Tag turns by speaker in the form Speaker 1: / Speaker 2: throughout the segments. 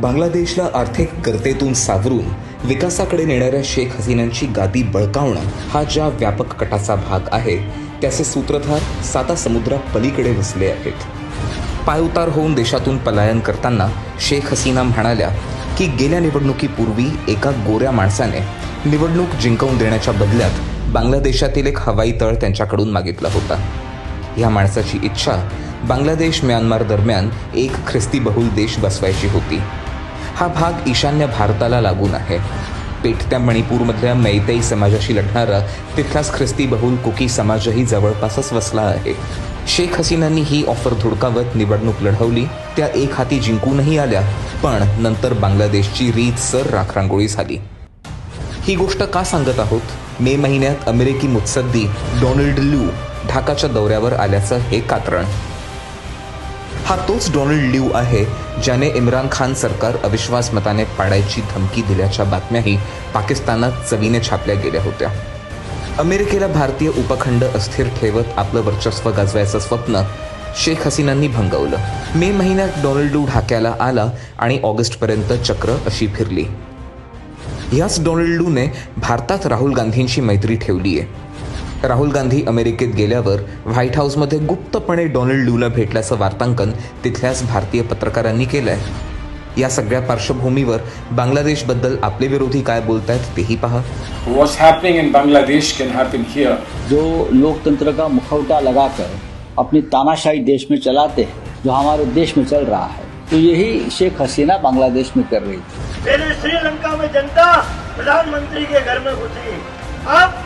Speaker 1: बांगलादेशला आर्थिक गर्तेतून सावरून विकासाकडे नेणाऱ्या शेख हसीनांची गादी बळकावणं हा ज्या व्यापक कटाचा भाग आहे त्याचे सूत्रधार साता समुद्रा पलीकडे बसले आहेत. पायउतार होऊन देशातून पलायन करताना शेख हसीना म्हणाल्या की गेल्या निवडणुकीपूर्वी एका गोऱ्या माणसाने निवडणूक जिंकवून देण्याच्या बदल्यात बांगलादेशातील एक हवाई तळ त्यांच्याकडून मागितला होता. या माणसाची इच्छा बांगलादेश म्यानमार दरम्यान एक ख्रिस्ती बहुल देश बसवायची होती. हा भाग ईशान्य भारताला लागून आहे. पेटत्या मणिपूरमधल्या मैतई समाजाशी लढणारा तिथलाच ख्रिस्ती बहुल कुकी समाजही जवळपासच वसला आहे. शेख हसीनांनी ही ऑफर धुडकावत निवडणूक लढवली त्या एक हाती जिंकूनही आल्या पण नंतर बांगलादेशची रीत सर राखरांगोळी झाली. ही गोष्ट का सांगत आहोत? मे महिन्यात अमेरिकी मुत्सद्दी डोनाल्ड ल्यू ढाकाच्या दौऱ्यावर आल्याचं हे कात्रण. हा तोच डोनाल्ड ल्यू आहे ज्याने इम्रान खान सरकार अविश्वास मताने पाडायची धमकी दिल्याच्या बातम्याही पाकिस्तानात चवीने छापल्या गेल्या होत्या. अमेरिकेला भारतीय उपखंड अस्थिर ठेवत आपलं वर्चस्व गाजवायचं स्वप्न शेख हसीनांनी भंगवलं. मे महिन्यात डोनाल्ड ढाक्याला आला आणि ऑगस्टपर्यंत चक्र अशी फिरली. ह्याच डोनाल्डूने भारतात राहुल गांधींशी मैत्री ठेवली आहे राहुल गांधी अमेरिकेत गेल्यावर व्हाईट हाऊसमध्ये गुप्तपणे डोनाल्ड लूला भेटल्याचं वार्तांकन तिथल्याच भारतीय पत्रकारांनी केलंय. या सगळ्या पार्श्वभूमीवर बांगलादेशबद्दल आपले विरोधी काय बोलतायत तेही पहा.
Speaker 2: What's happening in Bangladesh can happen here.
Speaker 3: जो लोकतंत्र का मुखौटा लगाकर अपनी तानाशाही देश में चलाते हैं जो हमारे देश में चल रहा है तो यही शेख हसीना बांग्लादेश में कर रही थी।
Speaker 4: पहले श्रीलंका में जनता प्रधानमंत्री के घर में घुसी। अब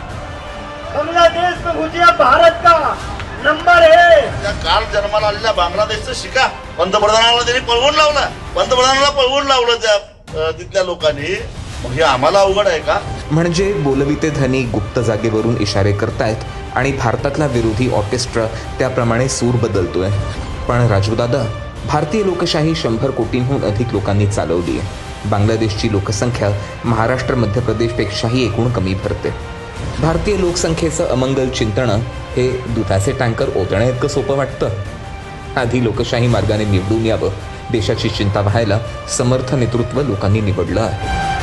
Speaker 4: बांग्लादेश में अब भारत का नंबर है।
Speaker 5: त्या काल जन्माला आलेल्या बांगलादेशचं शिका पंतप्रधानाला त्यांनी पळवून लावला. पंतप्रधानाला पळवून लावलं त्या अं, तिथल्या लोकांनी. मग हे आम्हाला अवघड आहे का?
Speaker 1: म्हणजे बोलविते धनी गुप्त जागेवरून इशारे करतायत आणि भारतातला विरोधी ऑर्केस्ट्रा त्याप्रमाणे सूर बदलतोय. पण राजूदादा भारतीय लोकशाही शंभर कोटींहून अधिक लोकांनी चालवली आहे बांगलादेशची लोकसंख्या महाराष्ट्र मध्य प्रदेशपेक्षाही एकूण कमी भरते. भारतीय लोकसंख्येचं अमंगल चिंतणं हे दुधाचे टँकर ओतण्या इतकं सोपं वाटतं. आधी लोकशाही मार्गाने निवडून यावं देशाची चिंता व्हायला समर्थ नेतृत्व लोकांनी निवडलं आहे.